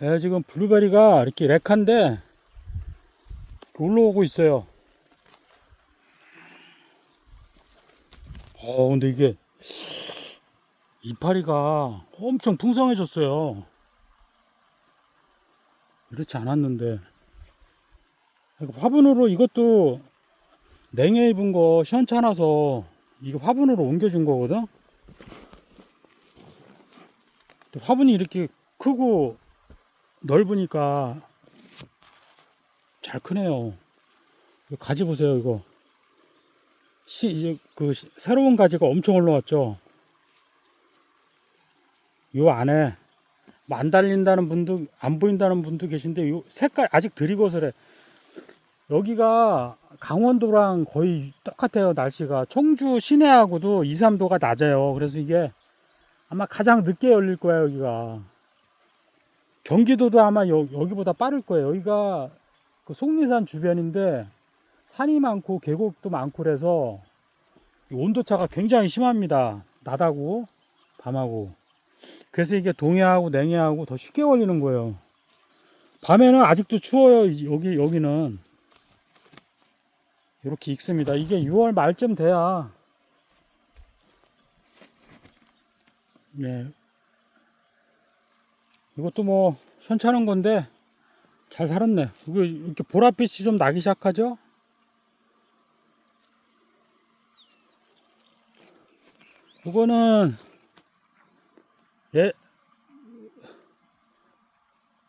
예, 지금 블루베리가 이렇게 렉한데 올라오고 있어요. 어, 근데 이게 이파리가 엄청 풍성해졌어요. 이렇지 않았는데. 이거 화분으로 이것도 냉해 입은 거 시원찮아서 이거 화분으로 옮겨준 거거든? 화분이 이렇게 크고 넓으니까 잘 크네요. 가지 보세요, 이거. 시, 이제 그 시- 새로운 가지가 엄청 올라왔죠. 요 안에 뭐안 달린다는 분도 안 보인다는 분도 계신데 요 색깔 아직 들이고서래. 여기가 강원도랑 거의 똑같아요 날씨가 청주 시내하고도 2, 3도가 낮아요. 그래서 이게 아마 가장 늦게 열릴 거야 여기가. 경기도도 아마 여, 여기보다 빠를 거예요. 여기가 그 속리산 주변인데 산이 많고 계곡도 많고 그래서 이 온도차가 굉장히 심합니다. 낮하고 밤하고. 그래서 이게 동해하고 냉해하고 더 쉽게 걸리는 거예요. 밤에는 아직도 추워요. 이- 여기 여기는 이렇게 익습니다. 이게 6월 말쯤 돼야 네. 이것도 뭐 현찮은 건데 잘 살았네. 이거 이렇게 보랏빛이 좀 나기 시작하죠? 이거는 레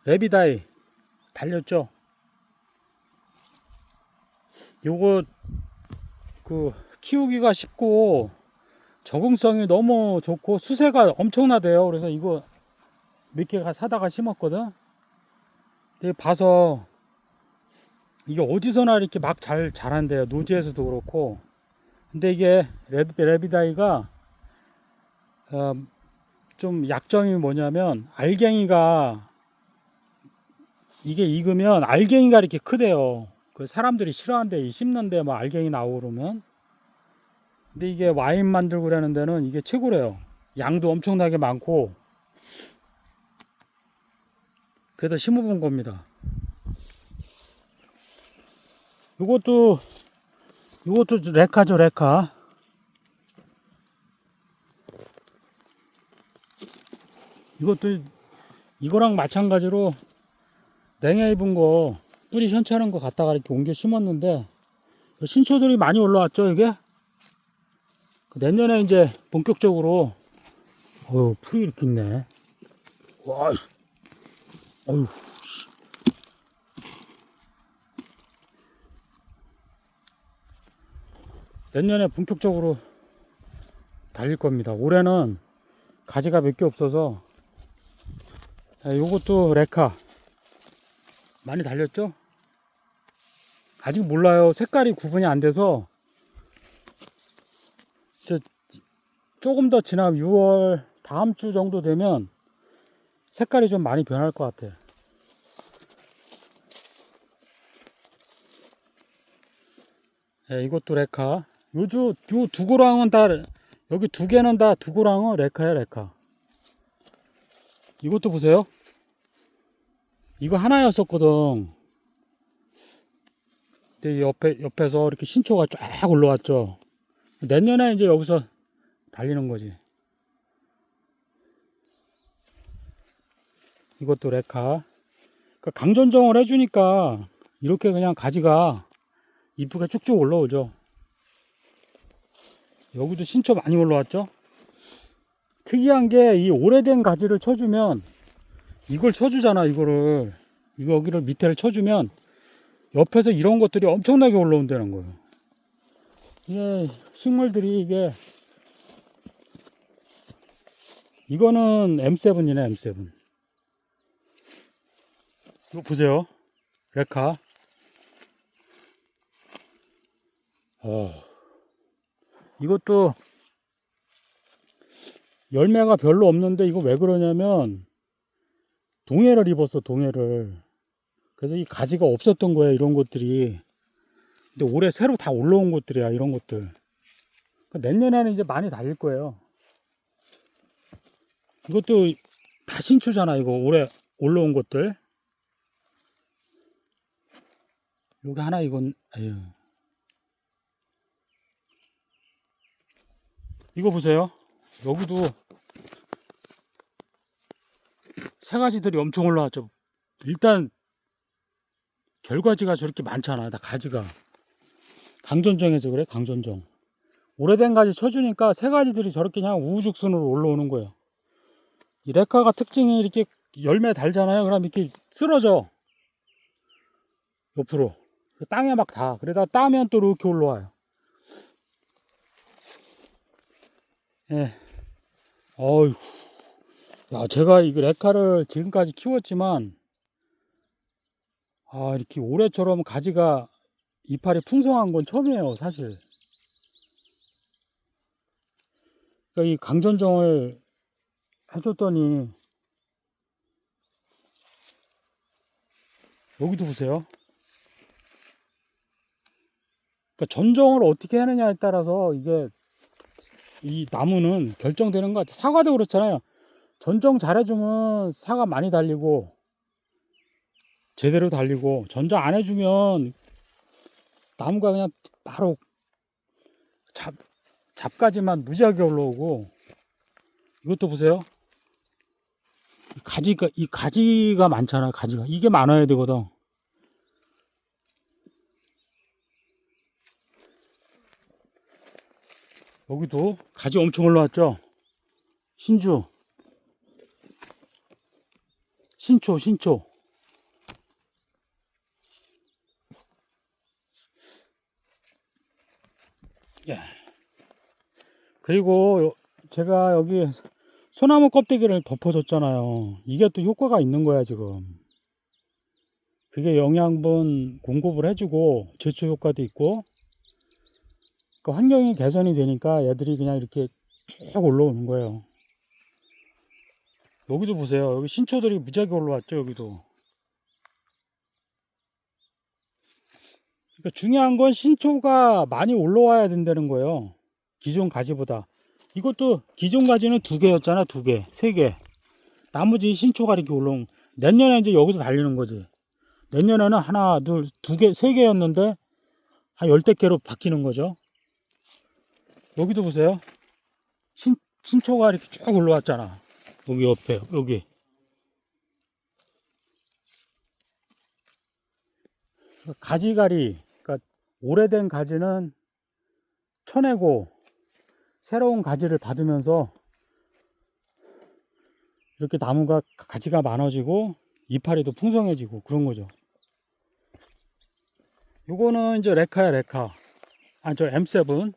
레비다이 달렸죠. 요거 그 키우기가 쉽고 적응성이 너무 좋고 수세가 엄청나대요. 그래서 이거 몇 개가 사다가 심었거든. 근데 봐서 이게 어디서나 이렇게 막 잘 자란대요. 노지에서도 그렇고. 근데 이게 레비, 레비다이가 어, 좀 약점이 뭐냐면 알갱이가 이게 익으면 알갱이가 이렇게 크대요. 그 사람들이 싫어한대. 이 씹는데 뭐 알갱이 나오고 그러면. 근데 이게 와인 만들고 그러는 데는 이게 최고래요. 양도 엄청나게 많고. 그래서 심어본 겁니다. 이것도 이것도 레카죠 레카. 이것도 이거랑 마찬가지로 냉해 입은 거 뿌리 현찮은 거 갖다가 이렇게 옮겨 심었는데 신초들이 많이 올라왔죠 이게 그 내년에 이제 본격적으로 어휴 풀이 이렇게 있네 와 어휴 씨. 내년에 본격적으로 달릴 겁니다 올해는 가지가 몇 개 없어서 아, 요것도 레카 많이 달렸죠? 아직 몰라요. 색깔이 구분이 안 돼서 저 조금 더 지나 6월 다음 주 정도 되면 색깔이 좀 많이 변할 것 같아요. 네, 이것도 레카. 요주 요 두 고랑은 다 여기 두 개는 다 두 고랑은 레카야 레카. 이것도 보세요. 이거 하나였었거든. 근데 옆에, 옆에서 이렇게 신초가 쫙 올라왔죠. 내년에 이제 여기서 달리는 거지. 이것도 레카. 그 강전정을 해주니까 이렇게 그냥 가지가 이쁘게 쭉쭉 올라오죠. 여기도 신초 많이 올라왔죠. 특이한 게 이 오래된 가지를 쳐주면 이걸 쳐주잖아 이거를 이거 여기를 밑에를 쳐주면 옆에서 이런 것들이 엄청나게 올라온다는 거예요 이게 식물들이 이게 이거는 M7이네 M7 이거 보세요. 레카. 어. 이것도 열매가 별로 없는데 이거 왜 그러냐면 동해를 입었어 동해를. 그래서 이 가지가 없었던 거야 이런 것들이. 근데 올해 새로 다 올라온 것들이야 이런 것들. 그러니까 내년에는 이제 많이 달릴 거예요. 이것도 다 신초잖아 이거 올해 올라온 것들. 여기 하나 이건 아유. 이거 보세요. 여기도 새 가지들이 엄청 올라왔죠. 일단 결과지가 저렇게 많잖아. 나 가지가 강전정에서 그래 강전정. 오래된 가지 쳐주니까 새 가지들이 저렇게 그냥 우후죽순으로 올라오는 거예요. 이 레카가 특징이 이렇게 열매 달잖아요. 그럼 이렇게 쓰러져. 옆으로. 그 땅에 막 다. 그러다 따면 또 이렇게 올라와요. 예. 어휴. 야, 제가 이 레카를 지금까지 키웠지만, 아, 이렇게 올해처럼 가지가 이파리 풍성한 건 처음이에요, 사실. 그러니까 이 강전정을 해줬더니, 여기도 보세요. 그러니까 전정을 어떻게 하느냐에 따라서 이게 이 나무는 결정되는 것 같아요. 사과도 그렇잖아요. 전정 잘해주면 사과 많이 달리고 제대로 달리고 전정 안 해주면 나무가 그냥 바로 잡 잡가지만 무지하게 올라오고 이것도 보세요. 이 가지가 이 가지가 많잖아. 가지가 이게 많아야 되거든. 여기도 가지 엄청 올라왔죠. 신주, 신초, 신초. 예. 그리고 요- 제가 여기 소나무 껍데기를 덮어줬잖아요. 이게 또 효과가 있는 거야, 지금. 그게 영양분 공급을 해주고, 제초 효과도 있고, 그 환경이 개선이 되니까 얘들이 그냥 이렇게 쭉 올라오는 거예요. 여기도 보세요. 여기 신초들이 무지하게 올라왔죠, 여기도. 그러니까 중요한 건 신초가 많이 올라와야 된다는 거예요. 기존 가지보다. 이것도 기존 가지는 두 개였잖아, 두 개, 세 개. 나머지 신초가 이렇게 올라온. 내년에 이제 여기서 달리는 거지. 내년에는 하나, 둘, 두 개, 세 개였는데 한 열댓 개로 바뀌는 거죠. 여기도 보세요. 신, 신초가 이렇게 쭉 올라왔잖아. 여기 옆에, 여기. 가지가리, 그러니까 오래된 가지는 쳐내고 새로운 가지를 받으면서 이렇게 나무가 가지가 많아지고 이파리도 풍성해지고 그런 거죠. 요거는 이제 레카야 레카. 아 저 M7